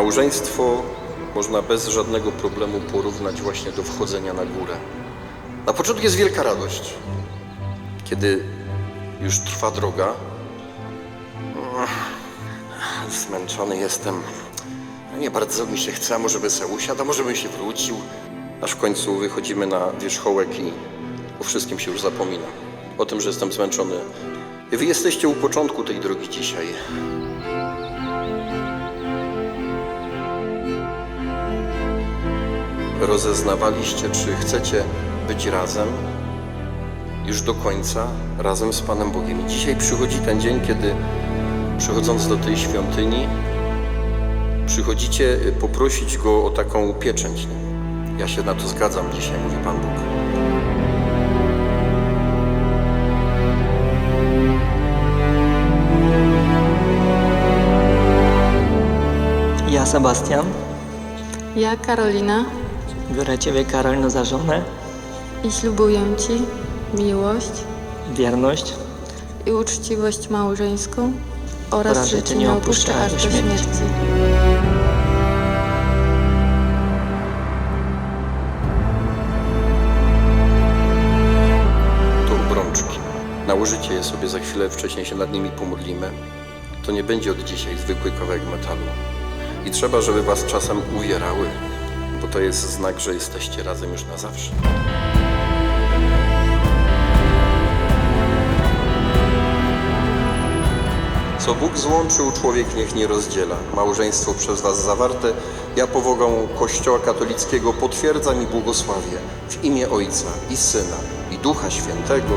Małżeństwo można bez żadnego problemu porównać właśnie do wchodzenia na górę. Na początku jest wielka radość. Kiedy już trwa droga, zmęczony jestem. Nie bardzo mi się chce, a może by se usiadł, a może bym się wrócił. Aż w końcu wychodzimy na wierzchołek i o wszystkim się już zapomina. O tym, że jestem zmęczony. Wy jesteście u początku tej drogi dzisiaj. Rozeznawaliście, czy chcecie być razem już do końca, razem z Panem Bogiem. I dzisiaj przychodzi ten dzień, kiedy przychodząc do tej świątyni, przychodzicie y, poprosić Go o taką pieczęć. Ja się na to zgadzam dzisiaj, mówi Pan Bóg. Ja, Sebastian, Ja, Karolina, biorę Ciebie, Karolino, za żonę, i ślubuję Ci miłość wierność i uczciwość małżeńską oraz, Oraz, że Cię nie opuszczę aż do śmierci. To obrączki. Nałożycie je sobie za chwilę, wcześniej się nad nimi pomodlimy. To nie będzie od dzisiaj zwykły kawałek metalu. I trzeba, żeby was czasem uwierały, to jest znak, że jesteście razem już na zawsze. Co Bóg złączył, człowiek niech nie rozdziela. Małżeństwo przez was zawarte, ja powogą Kościoła katolickiego potwierdzam i błogosławię w imię Ojca i Syna i Ducha Świętego.